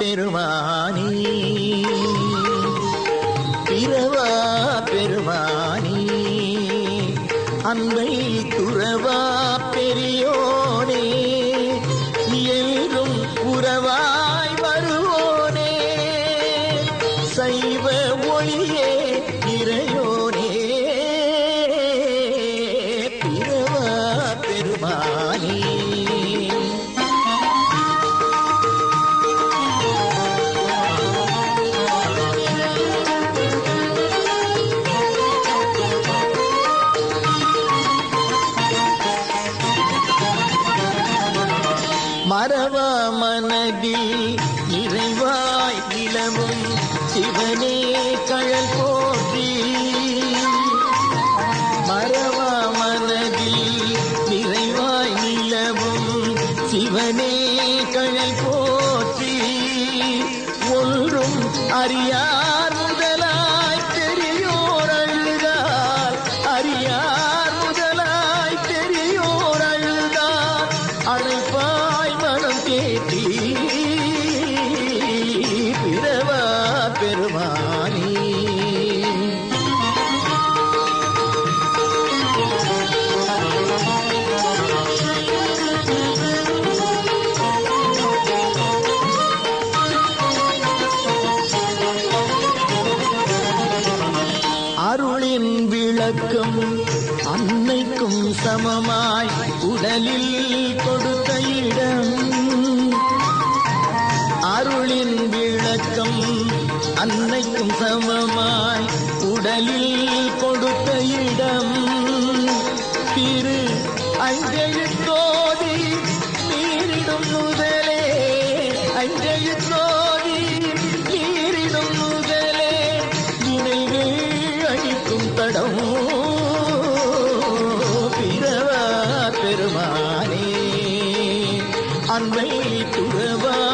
பெருமானி. இரவா பெருமானி. அன்பை துறவா பெரியோனே. இயலும் உறவாய் வருவோனே. சைவ ஒளியே இறையோ மறவா மனதில் இறைவாய் நிலவும் சிவனே கழல் போற்றி. மறவா மனதில் நிறைவாய் நிலவும் சிவனே கழல் போற்றி. ஒன்றும் அறியார் முதலாய் தெரியோர் அழுதால் அறியார் பெருமானி. அருளின் விளக்கம் அன்னைக்கும் சமமாய் உடலில் கொடுத்த இடம். அன்னைக்கும் சமமாய் உடலில் கொடுத்த இடம். திரு அஞ்சலித்தோதி நீரிடும் முதலே. அஞ்சலித்தோதி நீரிடும் முதலே. நினைவில் அழிக்கும் தடம். பிறவா பெருமானே அன்பை துறவா